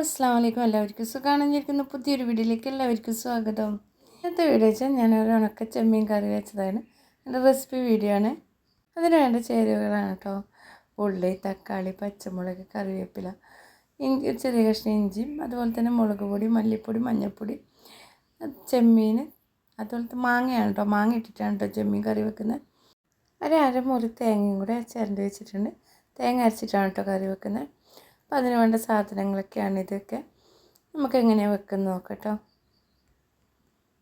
അസ്സാം വലൈക്കും എല്ലാവർക്കും സുഖമാണെന്നിരിക്കുന്ന പുതിയൊരു വീഡിയോയിലേക്ക് എല്ലാവർക്കും സ്വാഗതം. ഇന്നത്തെ വീഡിയോ വെച്ചാൽ ഞാൻ ഒരു ഉണക്ക ചെമ്മീൻ കറി വെച്ചതാണ്. എന്റെ റെസിപ്പി വീഡിയോ ആണ്. അതിന് വേണ്ട ചേരുവകളാണ് കേട്ടോ ഉള്ളി തക്കാളി പച്ചമുളക് കറിവേപ്പില ഇഞ്ചി ചെറിയ കഷ്ണം ഇഞ്ചിയും അതുപോലെ തന്നെ മുളക് പൊടി മല്ലിപ്പൊടി മഞ്ഞൾപ്പൊടി ചെമ്മീൻ അതുപോലത്തെ മാങ്ങയാണ് കേട്ടോ മാങ്ങ ഇട്ടിട്ടാണ് കേട്ടോ ചെമ്മീൻ കറി വെക്കുന്നത്. ഒരു അരമുറി തേങ്ങയും കൂടെ ചിരണ്ടി വെച്ചിട്ടുണ്ട്. തേങ്ങ അരച്ചിട്ടാണ് കേട്ടോ കറി വെക്കുന്നത്. അപ്പോൾ അതിന് വേണ്ട സാധനങ്ങളൊക്കെയാണ് ഇതൊക്കെ. നമുക്ക് എങ്ങനെയാണ് വെക്കുന്നത് നോക്കട്ടോ.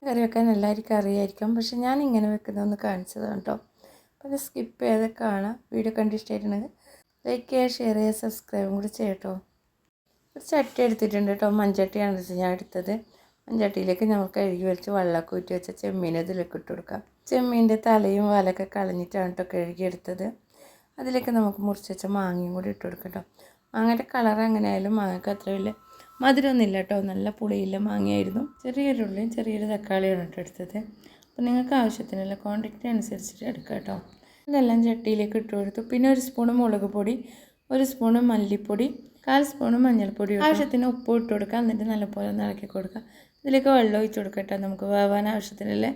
കറി വെക്കാൻ എല്ലാവർക്കും അറിയായിരിക്കും. പക്ഷെ ഞാൻ ഇങ്ങനെ വെക്കുന്നതെന്ന് കാണിച്ചതാണ് കേട്ടോ അപ്പോൾ അത് സ്കിപ്പ് ചെയ്ത് കാണാം. വീഡിയോ കണ്ട് ഇഷ്ടമായിട്ടുണ്ടെങ്കിൽ ലൈക്ക് ചെയ്യുക ഷെയർ ചെയ്യുക സബ്സ്ക്രൈബും കൂടി ചെയ്യട്ടോ ഒരു ചട്ടി എടുത്തിട്ടുണ്ട് കേട്ടോ മൺചട്ടിയാണ് ഞാൻ എടുത്തത്. മൺചട്ടിയിലേക്ക് നമുക്ക് കഴുകി വെച്ച് വെള്ളമൊക്കെ ഊറ്റി വെച്ച ചെമ്മീൻ ഇതിലേക്ക് ഇട്ട് കൊടുക്കാം. ചെമ്മീന്റെ തലയും വലൊക്കെ കളഞ്ഞിട്ടാണ് കേട്ടോ കഴുകിയെടുത്തത് അതിലേക്ക് നമുക്ക് മുറിച്ച് വെച്ച മാങ്ങയും കൂടി ഇട്ട് കൊടുക്കാം കേട്ടോ മാങ്ങയുടെ കളർ അങ്ങനെ ആയാലും മാങ്ങയ്ക്ക് അത്ര വലിയ മധുരമൊന്നുമില്ല കേട്ടോ നല്ല പുളിയില്ല മാങ്ങയായിരുന്നു. ചെറിയൊരു ഉള്ളിയും ചെറിയൊരു തക്കാളിയാണ് കേട്ടോ എടുത്തത്. അപ്പോൾ നിങ്ങൾക്ക് ആവശ്യത്തിനുള്ള ക്വാണ്ടിറ്റി അനുസരിച്ചിട്ട് എടുക്കുക കേട്ടോ ഇതെല്ലാം ചട്ടിയിലേക്ക് ഇട്ട് കൊടുത്തു. പിന്നെ ഒരു സ്പൂണ് മുളക് പൊടി ഒരു സ്പൂണ് മല്ലിപ്പൊടി കാൽ സ്പൂണ് മഞ്ഞൾപ്പൊടി ആവശ്യത്തിന് ഉപ്പ് ഇട്ട് കൊടുക്കുക എന്നിട്ട് നല്ലപോലെ ഒന്ന് ഇളക്കി കൊടുക്കുക ഇതിലേക്ക് വെള്ളം ഒഴിച്ച് കേട്ടോ നമുക്ക് വേവാൻ ആവശ്യത്തിനുള്ള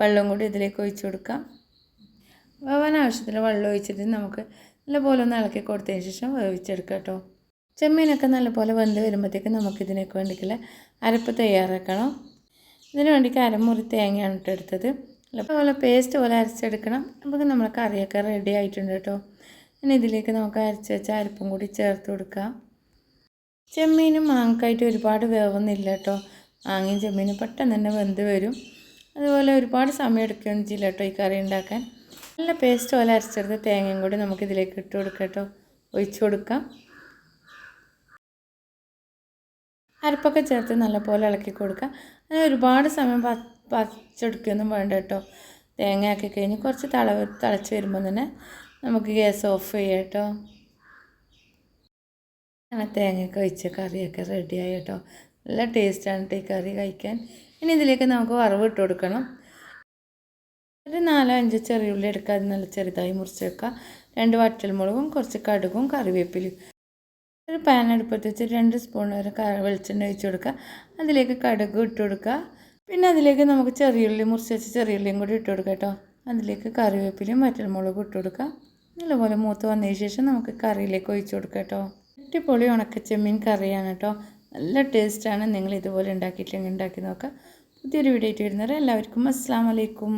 വെള്ളം കൂടി ഇതിലേക്ക് ഒഴിച്ച് കൊടുക്കാം. വേവാൻ ആവശ്യത്തിന് വെള്ളം ഒഴിച്ചിട്ട് നമുക്ക് നല്ലപോലെ ഒന്ന് ഇളക്കി കൊടുത്തതിന് ശേഷം വേവിച്ചെടുക്കുക കേട്ടോ. ചെമ്മീനൊക്കെ നല്ലപോലെ വെന്ത് വരുമ്പോഴത്തേക്ക് നമുക്കിതിനൊക്കെ വേണ്ടിയിട്ടുള്ള അരപ്പ് തയ്യാറാക്കണം. ഇതിന് വേണ്ടിയിട്ട് അരമുറി തേങ്ങയാണ് ഇട്ട് എടുത്തത്. നല്ലപോലെ പേസ്റ്റ് പോലെ അരച്ചെടുക്കണം. നമുക്ക് നമ്മൾ കറിയൊക്കെ റെഡി ആയിട്ടുണ്ട് കേട്ടോ. ഇനി ഇതിലേക്ക് നമുക്ക് അരച്ച് വെച്ച അരപ്പും കൂടി ചേർത്ത് കൊടുക്കാം. ചെമ്മീനും മാങ്ങക്കായിട്ട് ഒരുപാട് വേവൊന്നുമില്ല കേട്ടോ. മാങ്ങയും ചെമ്മീനും പെട്ടെന്ന് തന്നെ വെന്ത് വരും. അതുപോലെ ഒരുപാട് സമയം എടുക്കുകയൊന്നും ചെയ്യില്ല കേട്ടോ ഈ കറി ഉണ്ടാക്കാൻ. നല്ല പേസ്റ്റ് പോലെ അരച്ചെടുത്ത് തേങ്ങയും കൂടി നമുക്ക് ഇതിലേക്ക് ഇട്ട് കൊടുക്കാം കേട്ടോ ഒഴിച്ച് കൊടുക്കാം. അരപ്പൊക്കെ ചേർത്ത് നല്ലപോലെ ഇളക്കി കൊടുക്കാം അങ്ങനെ ഒരുപാട് സമയം പച്ചെടുക്കുകയൊന്നും വേണ്ട കേട്ടോ. തേങ്ങ ആക്കി കഴിഞ്ഞ് കുറച്ച് തള തിളച്ച് വരുമ്പോൾ തന്നെ നമുക്ക് ഗ്യാസ് ഓഫ് ചെയ്യാം കേട്ടോ. അങ്ങനെ തേങ്ങയൊക്കെ ഒഴിച്ച് കറിയൊക്കെ റെഡിയായി കേട്ടോ. നല്ല ടേസ്റ്റാണ് ഈ കറി കഴിക്കാൻ. ഇനി ഇതിലേക്ക് നമുക്ക് വറവ് ഇട്ട് കൊടുക്കണം. ഒരു നാലോ അഞ്ചോ ചെറിയുള്ളി എടുക്കുക അത് നല്ല ചെറുതായി മുറിച്ച് വെക്കുക. രണ്ട് വറ്റൽമുളകും കുറച്ച് കടുകും കറിവേപ്പിലും ഒരു പാൻ അടുപ്പത്ത് വെച്ച് രണ്ട് സ്പൂൺ വരെ വെളിച്ചെണ്ണ ഒഴിച്ച് കൊടുക്കുക. അതിലേക്ക് കടുക് ഇട്ട് കൊടുക്കുക. പിന്നെ അതിലേക്ക് നമുക്ക് ചെറിയുള്ളി മുറിച്ച് വെച്ച് ചെറിയുള്ളിയും കൂടി ഇട്ട് കൊടുക്കുക കേട്ടോ. അതിലേക്ക് കറിവേപ്പിലയും വറ്റൽമുളകും ഇട്ട് കൊടുക്കുക. നല്ലപോലെ മൂത്ത് വന്നതിന് ശേഷം നമുക്ക് കറിയിലേക്ക് ഒഴിച്ച് കൊടുക്കുക കേട്ടോ. അടിപൊളി ഉണക്കച്ചെമ്മീൻ കറിയാണ് കേട്ടോ. നല്ല ടേസ്റ്റാണ് നിങ്ങൾ ഇതുപോലെ ഉണ്ടാക്കിയിട്ടില്ലെങ്കിൽ ഉണ്ടാക്കി നോക്കുക. പുതിയൊരു വീഡിയോ ആയിട്ട് വരുന്നവരെ എല്ലാവർക്കും അസ്സാം വലൈക്കും